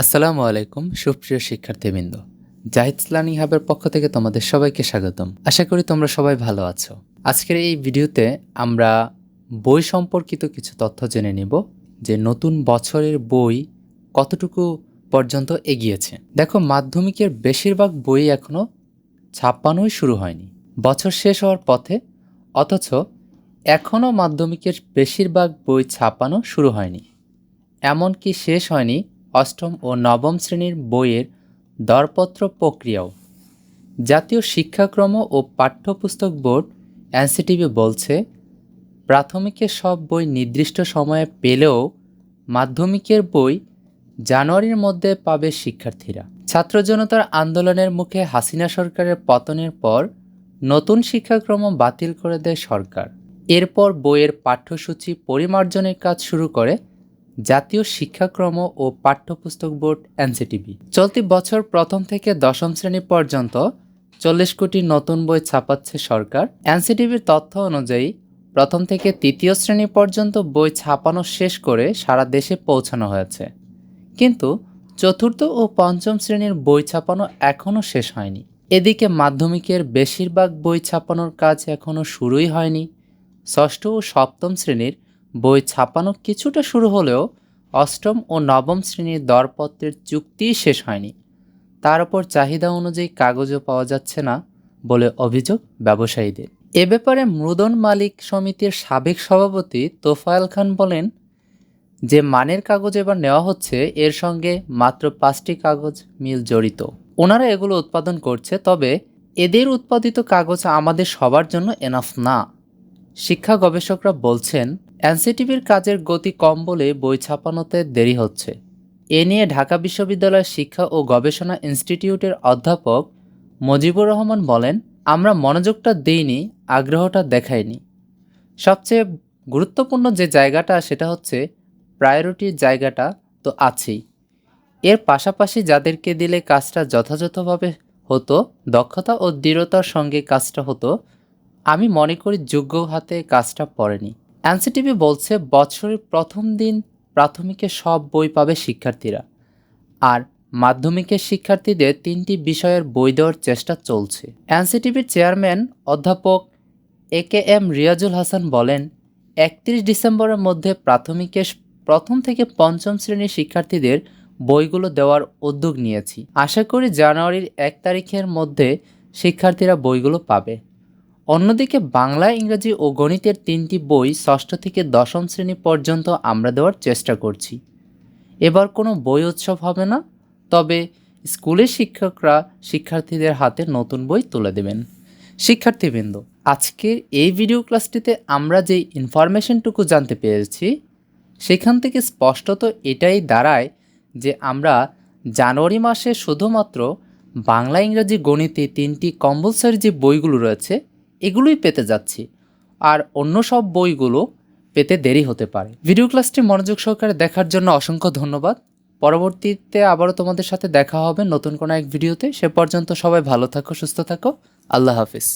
আসসালামু আলাইকুম, সুপ্রিয় শিক্ষার্থীবৃন্দ। জাহিদ লার্নিং হাবের পক্ষ থেকে তোমাদের সবাইকে স্বাগতম। আশা করি তোমরা সবাই ভালো আছো। আজকের এই ভিডিওতে আমরা বই সম্পর্কিত কিছু তথ্য জেনে নেব, যে নতুন বছরের বই কতটুকু পর্যন্ত এগিয়েছে। দেখো, মাধ্যমিকের বেশিরভাগ বই এখনও ছাপ্পানোই শুরু হয়নি। বছর শেষ হওয়ার পথে, অথচ এখনও মাধ্যমিকের বেশিরভাগ বই ছাপানো শুরু হয়নি। এমনকি শেষ হয়নি অষ্টম ও নবম শ্রেণির বইয়ের দরপত্র প্রক্রিয়াও। জাতীয় শিক্ষাক্রম ও পাঠ্যপুস্তক বোর্ড এনসিটিভি বলছে প্রাথমিকের সব বই নির্দিষ্ট সময়ে পেলেও মাধ্যমিকের বই জানুয়ারির মধ্যে পাবে শিক্ষার্থীরা। ছাত্র জনতার আন্দোলনের মুখে হাসিনা সরকারের পতনের পর নতুন শিক্ষাক্রম বাতিল করে দেয় সরকার। এরপর বইয়ের পাঠ্যসূচি পরিমার্জনের কাজ শুরু করে জাতীয় শিক্ষাক্রম ও পাঠ্যপুস্তক বোর্ড এনসিটিভি চলতি বছর প্রথম থেকে দশম শ্রেণি পর্যন্ত চল্লিশ কোটি নতুন বই ছাপাচ্ছে সরকার। এনসিটিভির তথ্য অনুযায়ী, প্রথম থেকে তৃতীয় শ্রেণি পর্যন্ত বই ছাপানো শেষ করে সারা দেশে পৌঁছানো হয়েছে। কিন্তু চতুর্থ ও পঞ্চম শ্রেণির বই ছাপানো এখনও শেষ হয়নি। এদিকে মাধ্যমিকের বেশিরভাগ বই ছাপানোর কাজ এখনও শুরুই হয়নি। ষষ্ঠ ও সপ্তম শ্রেণির বই ছাপানো কিছুটা শুরু হলেও অষ্টম ও নবম শ্রেণির দরপত্রের চুক্তিই শেষ হয়নি। তার উপর চাহিদা অনুযায়ী কাগজও পাওয়া যাচ্ছে না বলে অভিযোগ ব্যবসায়ীদের। এ ব্যাপারে মৃদন মালিক সমিতির সাবেক সভাপতি তোফায়েল খান বলেন, যে মানের কাগজ এবার নেওয়া হচ্ছে, এর সঙ্গে মাত্র পাঁচটি কাগজ মিল জড়িত। ওনারা এগুলো উৎপাদন করছে, তবে এদের উৎপাদিত কাগজ আমাদের সবার জন্য এনাফ না। শিক্ষা গবেষকরা বলছেন এনসিটিভির কাজের গতি কম বলে বই ছাপানোতে দেরি হচ্ছে। এ নিয়ে ঢাকা বিশ্ববিদ্যালয়ের শিক্ষা ও গবেষণা ইনস্টিটিউটের অধ্যাপক মজিবুর রহমান বলেন, আমরা মনোযোগটা দেইনি, আগ্রহটা দেখাইনি। সবচেয়ে গুরুত্বপূর্ণ যে জায়গাটা, সেটা হচ্ছে প্রায়োরিটির জায়গাটা তো আছেই। এর পাশাপাশি যাদেরকে দিলে কাজটা যথাযথভাবে হতো, দক্ষতা ও দৃঢ়তার সঙ্গে কাজটা হতো, আমি মনে করি যোগ্য হাতে কাজটা পড়েনি। এনসিটিভি বলছে, বছরের প্রথম দিন প্রাথমিকে সব বই পাবে শিক্ষার্থীরা। আর মাধ্যমিকের শিক্ষার্থীদের তিনটি বিষয়ের বই দেওয়ার চেষ্টা চলছে। এনসিটিভির চেয়ারম্যান অধ্যাপক A K M Riazul Hasan বলেন, একত্রিশ ডিসেম্বরের মধ্যে প্রাথমিকের প্রথম থেকে পঞ্চম শ্রেণির শিক্ষার্থীদের বইগুলো দেওয়ার উদ্যোগ নিয়েছি। আশা করি জানুয়ারির এক তারিখের মধ্যে শিক্ষার্থীরা বইগুলো পাবে। অন্যদিকে বাংলা, ইংরেজি ও গণিতের তিনটি বই ষষ্ঠ থেকে দশম শ্রেণি পর্যন্ত আমরা দেওয়ার চেষ্টা করছি। এবার কোনো বই উৎসব হবে না, তবে স্কুলের শিক্ষকরা শিক্ষার্থীদের হাতে নতুন বই তুলে দেবেন। শিক্ষার্থীবৃন্দ আজকের এই ভিডিও ক্লাসটিতে আমরা যে ইনফরমেশনটুকু জানতে পেরেছি, সেখান থেকে স্পষ্টত এটাই দাঁড়ায় যে আমরা জানুয়ারি মাসে শুধুমাত্র বাংলা, ইংরাজি, গণিতে তিনটি কম্পালসারি যে বইগুলো রয়েছে এগুলোই পেতে যাচ্ছি। আর অন্য সব বইগুলো পেতে দেরি হতে পারে। ভিডিও ক্লাসটি মনোযোগ সহকারে দেখার জন্য অসংখ্য ধন্যবাদ। পরবর্তীতে আবারও তোমাদের সাথে দেখা হবে নতুন কোনো এক ভিডিওতে। সে পর্যন্ত সবাই ভালো থাকো, সুস্থ থাকো। আল্লাহ হাফিজ।